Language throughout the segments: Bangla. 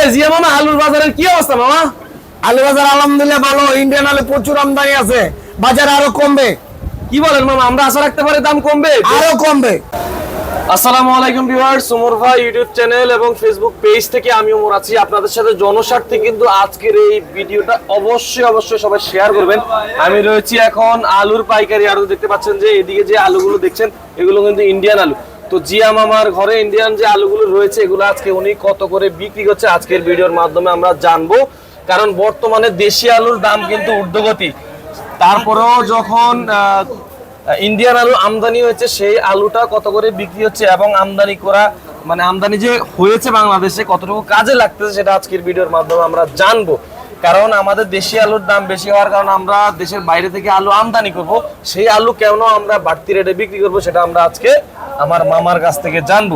এই জিয়া মামা আলুর বাজারের কি অবস্থা মামা? আলু বাজার আলহামদুলিল্লাহ ভালো ইন্ডিয়ান আলু প্রচুর আমদানি আছে। বাজার আরও কমবে। কি বলেন মামা আমরা আশা রাখতে পারি দাম কমবে? আরও কমবে। আসসালামু আলাইকুম ভিউয়ার্স উমর ভাই ইউটিউব চ্যানেল এবং ফেসবুক পেজ থেকে আমি উমর আছি। আপনাদের সাথে জনস্বার্থে কিন্তু আজকের এই ভিডিওটা অবশ্যই অবশ্যই সবাই শেয়ার করবেন। আমি রয়েছি এখন আলুর পাইকারি। আলু দেখতে পাচ্ছেন যে এদিকে যে আলুগুলো দেখছেন এগুলো কিন্তু ইন্ডিয়ান আলু। তো জিয়া মামার ঘরে ইন্ডিয়ান যে আলুগুলো রয়েছে, এগুলো আজকে উনি কত করে বিক্রি করছে আজকের ভিডিওর মাধ্যমে আমরা জানব। কারণ বর্তমানে দেশি আলুর দাম কিন্তু ঊর্ধ্বগতি। তারপরেও যখন ইন্ডিয়ান আলু আমদানি হয়েছে, সেই আলুটা কত করে বিক্রি হচ্ছে এবং আমদানি করা মানে আমদানি যে হয়েছে বাংলাদেশে কতটুকু কাজে লাগতেছে সেটা আজকের ভিডিওর মাধ্যমে আমরা জানব। কারণ আমাদের দেশি আলুর দাম বেশি হওয়ার কারণে আমরা দেশের বাইরে থেকে আলু আমদানি করব। সেই আলু কেন আমরা বাড়তি রেটে বিক্রি করব সেটা আমরা আজকে আমার মামার কাছ থেকে জানব।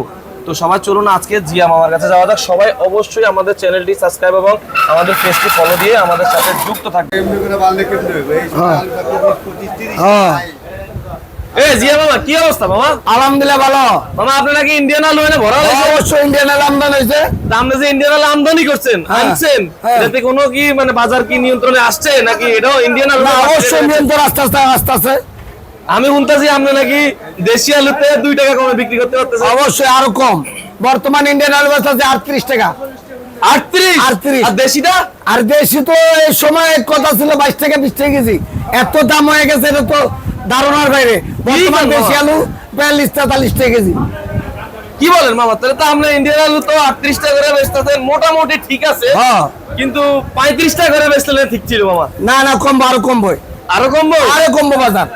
তো সবাই চলুন আজকে জিয়া মামার কাছে যাওয়া যাক। সবাই অবশ্যই আমাদের চ্যানেলটি সাবস্ক্রাইব এবং আমাদের পেজটি ফলো দিয়ে আমাদের সাথে যুক্ত থাকবে। এ জিয়া মামা কি অবস্থা মামা আলহামদুলিল্লাহ ভালো। মামা আপনারা কি ইন্ডিয়ান আলু এনে ভরা হয়েছে? অবশ্যই ইন্ডিয়ান আলু আমদানি হয়েছে। তা যে ইন্ডিয়ান আলু আমদানি করছেন হ্যাঁ, আনছেন হ্যাঁ। কোনো কি মানে বাজার কি নিয়ন্ত্রণে আসছে নাকি এটাও ইন্ডিয়ান আলু অবশ্যই নিয়ন্ত্রণ আস্তে আস্তে আস্তে আস্তে। আমি শুনতেছি আপনি নাকি দেশি আলুতে দুই টাকা কমে বিক্রি করতে পারতেছেন। অবশ্যই আরও কম। বর্তমান ইন্ডিয়ান আলু আছে আটত্রিশ টাকা। আটত্রিশ? 38 আর দেশিটা? আর দেশি তো এই সময় কথা ছিল বাইশ টাকা বিশ টাকা কেজি। এত দাম হয়ে গেছে এটা তো ধারণার বাইরে। বর্তমান দেশি আলু বিয়াল্লিশ তেতাল্লিশ টাকা কেজি। কি বলেন মামা? তাহলে তো আপনি ইন্ডিয়ান আলু তো আটত্রিশ টাকা করে বেচতেছেন মোটামুটি ঠিক আছে। কিন্তু পঁয়ত্রিশ টাকা করে বেচলে ঠিক ছিল মামা? না না কমবো আরও কমবো। আরও কমবো? আরও কমবো বাজার।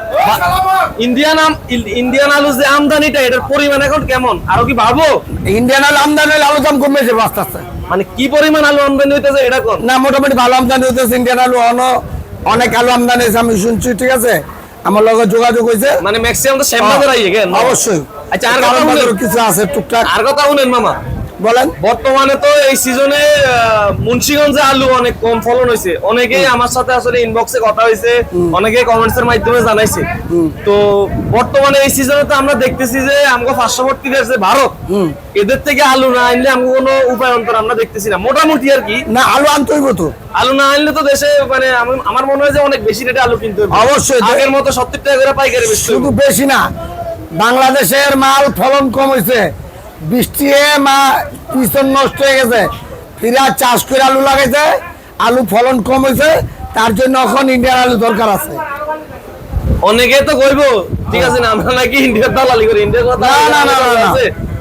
ইন্ডিয়ান আম ইন্ডিয়ান আলু যে আমদানিটা এটার পরিমাণ এখন কেমন? আরও কি বাড়বো? ইন্ডিয়ান আলু আমদানি হলে আলু দাম কমে যাবে আস্তে আস্তে। মানে কি পরিমাণ আলু আমদানি হইতেছে এটা কোন? না মোটামুটি ভালো আমদানি হইতেছে ইন্ডিয়ান আলু। অন অনেক আলু আমদানি হয়েছে আমি শুনছি ঠিক আছে? আমার লগে যোগাযোগ হয়েছে মানে ম্যাক্সিমাম তো সেম বাজার আইয়ে অবশ্যই। আচ্ছা, আর কথা। কিছু আছে টুকটাক। আর কথা শুনেন মামা। বলেন। বর্তমানে তো এই সিজনে মুন্সিগঞ্জে আলু অনেক কম ফলন হয়েছে। অনেকেই আমার সাথে আসলে ইনবক্সে কথা হয়েছে অনেকে কমেন্টস এর মাধ্যমে জানাইছে। তো বর্তমানে এই সিজনে তো আমরা দেখতেছি যে আমাকে পার্শ্ববর্তী দেশ ভারত এদের থেকে আলু না আনলে আমাকে কোনো উপায় অন্তর আমরা দেখতেছি না। মোটামুটি আর কি। না আলু আনতে হইব তো। আলু না আনলে তো দেশে মানে আমার মনে হয় যে অনেক বেশি রেটে আলু কিনতে হবে অবশ্যই। আগের মতো সত্তর টাকা করে পাইকারি বেশি শুধু বেশি না বাংলাদেশের মাল ফলন কম হয়েছে বৃষ্টি মা পিছন নষ্ট হয়ে গেছে। ফিরা চাষ করে আলু লাগাইছে আলু ফলন কম হয়েছে তার জন্য এখন ইন্ডিয়ান আলু দরকার আছে। অনেকে তো কইবো ঠিক আছে না আমরা নাকি ইন্ডিয়ার দালালি করি ইন্ডিয়ার কথা না, না, না, না।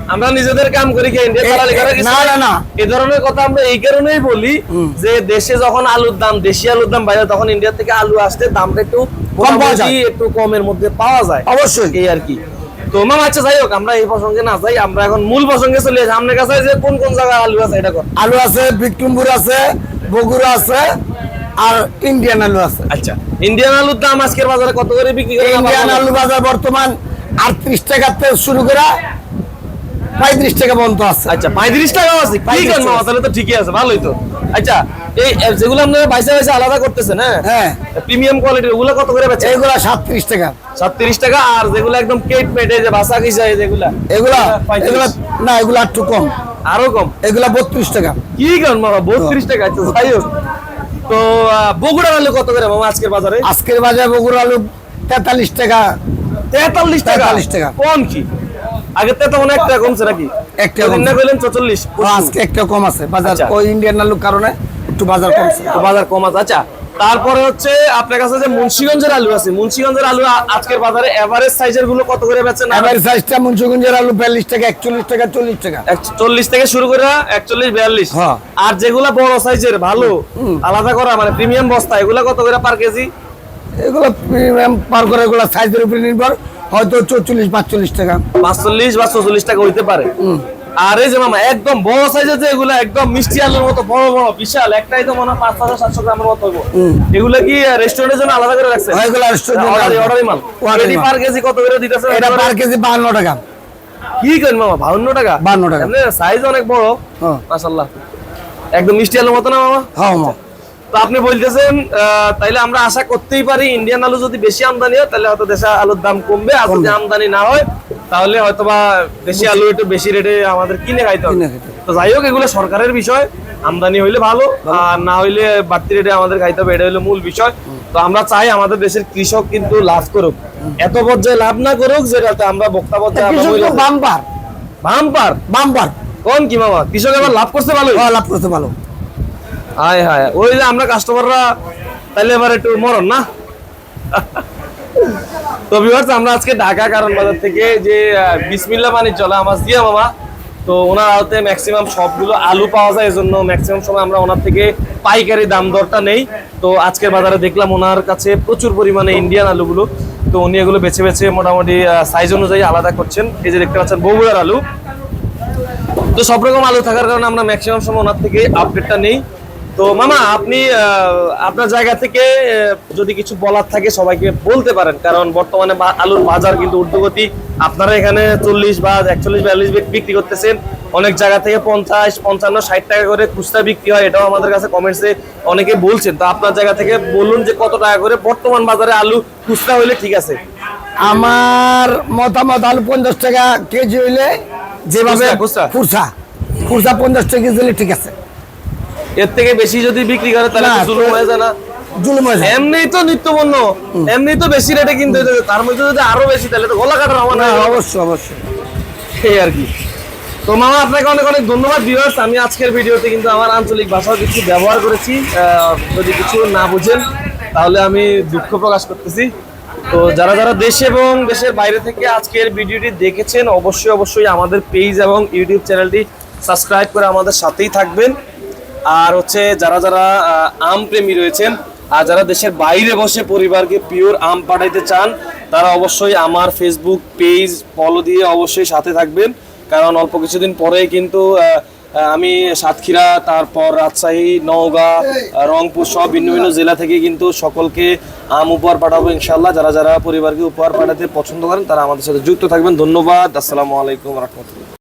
আমরা নিজেদের কাম করি কি ইন্ডিয়ার দালালি করার এ- কিছু না, না, না। এই ধরনের কথা আমরা এই কারণেই বলি যে দেশে যখন আলুর দাম দেশি আলুর দাম বাইরে তখন ইন্ডিয়া থেকে আলু আসতে দামটা একটু কম পাওয়া যায়। একটু কমের মধ্যে পাওয়া যায়। অবশ্যই। এই আর কি। তো মামা আচ্ছা যাই হোক আমরা এই প্রসঙ্গে না যাই আমরা এখন মূল প্রসঙ্গে চলে আপনার কাছে যে কোন কোন জায়গায় আলু আছে এটা আলু আছে বিক্রমপুর আছে বগুড়া আছে আর ইন্ডিয়ান আলু আছে। আচ্ছা ইন্ডিয়ান আলুর দাম আজকের বাজারে কত করে বিক্রি করে ইন্ডিয়ান আলু বাজার বর্তমান আটত্রিশ টাকা থেকে শুরু করে পঁয়ত্রিশ টাকা পর্যন্ত আছে। আচ্ছা পঁয়ত্রিশ টাকা আছে। ঠিক 35 আছে তাহলে তো ঠিকই আছে ভালোই তো। আচ্ছা এই যেগুলো আপনারা বাইসে বাইসে আলাদা করতেছেন হ্যাঁ? হ্যাঁ। প্রিমিয়াম কোয়ালিটির ওগুলো কত করে বেচে এইগুলা সাতত্রিশ টাকা। সাতত্রিশ টাকা আর যেগুলো একদম কেট মেটে যে ভাষা কিসা যেগুলা এগুলা। এগুলা না এগুলা একটু কম। আরও কম? এগুলা বত্রিশ টাকা। কি কেন মামা বত্রিশ টাকা আচ্ছা যাই হোক। তো বগুড়ার আলু কত করে মামা আজকের বাজারে? আজকের বাজারে বগুড়া আলু তেতাল্লিশ টাকা। তেতাল্লিশ টাকা? 43 টাকা। কোন কি? আগের তো মনে একটা কমছে নাকি? এক টাকা কদিন না কমছে। কইলেন চল্লিশ আজকে একটা কম আছে। বাজার আচ্ছা। ওই ইন্ডিয়ান আলুর কারণে একটু বাজার কমছে বাজার কম আছে। আচ্ছা তারপরে হচ্ছে আপনার কাছে যে মুন্সিগঞ্জের আলু আছে মুন্সিগঞ্জের আলু আজকের বাজারে এভারেজ সাইজেরগুলো কত করে বেচেন? এবার সাইজটা মুন্সিগঞ্জের আলু বিয়াল্লিশ টাকা একচল্লিশ টাকা চল্লিশ টাকা। চল্লিশ থেকে শুরু করে একচল্লিশ বিয়াল্লিশ। হ্যাঁ। আর যেগুলা বড় সাইজের ভালো আলাদা করা মানে প্রিমিয়াম বস্তা এগুলা কত করে পার কেজি? এগুলো প্রিমিয়াম পার করে এগুলো সাইজের উপরে নির্ভর। হয়তো চৌচল্লিশ পাঁচচল্লিশ টাকা। পাঁচচল্লিশ বা চল্লিশ টাকা হইতে পারে। আর এই যে মামা একদম বড় সাইজের যে এগুলা একদম মিষ্টি আলুর মতো বড় বড় বিশাল একটাই তো মনে হয় পাঁচ হাজার সাতশো গ্রামের মতো হইব এগুলা কি রেস্টুরেন্টের জন্য আলাদা করে রাখছে এগুলা restaurant এর জন্য। অর্ডারি আলাদা। অর্ডারি মাল। এটি পার কেজি কত করে দিতেছে? এটা পার কেজি বাহান্ন টাকা। কি করেন মামা বাউন্ন টাকা? 52 টাকা। সাইজ অনেক বড়। হ্যাঁ। মাশাল্লাহ একদম মিষ্টি আলুর মতো না মামা? হ্যাঁ মা। তো আপনি বলতেছেন তাইলে আমরা আশা করতেই পারি ইন্ডিয়ান আলু যদি বেশি আমদানি হয় তাহলে হয়তো দেশে আলুর দাম কমবে। আর যদি আমদানি না হয় তাহলে হয়তো বা দেশি আলু একটু বেশি রেটে আমাদের কিনে খাইতে হবে। তো যাই হোক এগুলো সরকারের বিষয়। আমদানি হইলে ভালো আর না হইলে বাড়তি রেটে আমাদের খাইতে হবে এটা হলো মূল বিষয়। তো আমরা চাই আমাদের দেশের কৃষক কিন্তু লাভ করুক। এত পর্যায়ে লাভ না করুক যেটাতে আমরা বক্তা পর্যায়ে বাম্পার। বাম্পার? বাম্পার। কোন কি মামা? কৃষক এবার লাভ করতে ভালো লাভ করতে ভালো। হায় হায়। ওই যে আমরা কাস্টমাররা তাহলে এবার একটু মরণ না? তো ভিউয়ার্স আমরা আজকে ঢাকা কারণ বাজার থেকে যে বিসমিল্লা পানি চলে আমার দিয়া মামা, তো ওনার হাতে ম্যাক্সিমাম সবগুলো আলু পাওয়া যায়, এজন্য ম্যাক্সিমাম সময় আমরা ওনার থেকে পাইকারি দাম দরটা নেই। তো আজকের বাজারে দেখলাম ওনার কাছে প্রচুর পরিমাণে ইন্ডিয়ান আলুগুলো। তো উনি এগুলো বেছে বেছে মোটামুটি সাইজ অনুযায়ী আলাদা করছেন। এই যে দেখতে পাচ্ছেন, বগুড়ার আলু। তো সব রকম আলু থাকার কারণে আমরা ম্যাক্সিমাম সময় ওনার থেকে আপডেটটা নেই। তো মামা আপনি আপনার জায়গা থেকে যদি কিছু বলার থাকে সবাইকে বলতে পারেন কারণ বর্তমানে আলুর বাজার কিন্তু ঊর্ধ্বগতি। আপনারা এখানে চল্লিশ বা একচল্লিশ বিয়াল্লিশ বিক্রি করতেছেন। অনেক জায়গা থেকে পঞ্চাশ পঞ্চান্ন ষাট টাকা করে খুচরা বিক্রি হয় এটাও আমাদের কাছে কমেন্টসে অনেকে বলছেন। তো আপনার জায়গা থেকে বলুন যে কত টাকা করে বর্তমান বাজারে আলু খুচরা হইলে ঠিক আছে। আমার মতামত আলু পঞ্চাশ টাকা কেজি হইলে যেভাবে খুচরা, খুচরা। পঞ্চাশ টাকা কেজি হলে ঠিক আছে। এর থেকে বেশি যদি বিক্রি করে তাহলে জুলুম হয়ে যায় না। জুলুম এমনি তো নিত্যপণ্য এমনি তো বেশি রেটে কিনতে তার মধ্যে যদি আরও বেশি তাহলে তো গলা কাটার না না অবশ্যই অবশ্যই। এই আর কি। তো মামা আপনাকে অনেক অনেক ধন্যবাদ ভিউয়ার্স আমি আজকের ভিডিওতে কিন্তু আমার আঞ্চলিক ভাষাও কিছু ব্যবহার করেছি। যদি কিছু না বুঝেন তাহলে আমি দুঃখ প্রকাশ করতেছি। তো যারা যারা দেশ এবং দেশের বাইরে থেকে আজকের ভিডিওটি দেখেছেন অবশ্যই অবশ্যই আমাদের পেজ এবং ইউটিউব চ্যানেলটি সাবস্ক্রাইব করে আমাদের সাথেই থাকবেন। আর হচ্ছে যারা যারা আম প্রেমী রয়েছেন, আর যারা দেশের বাইরে বসে পরিবারকে পিওর আম পাঠাইতে চান, তারা অবশ্যই আমার ফেসবুক পেজ ফলো দিয়ে অবশ্যই সাথে থাকবেন। কারণ অল্প কিছুদিন পরেই কিন্তু আমি সাতক্ষীরা, তারপর রাজশাহী, নওগাঁ রংপুর সব ভিন্ন ভিন্ন জেলা থেকে কিন্তু সকলকে আম উপহার পাঠাবো ইনশাল্লাহ যারা যারা পরিবারকে উপহার পাঠাতে পছন্দ করেন, তারা আমাদের সাথে যুক্ত থাকবেন। ধন্যবাদ। আসসালামু আলাইকুম রহমতুল্লাহ।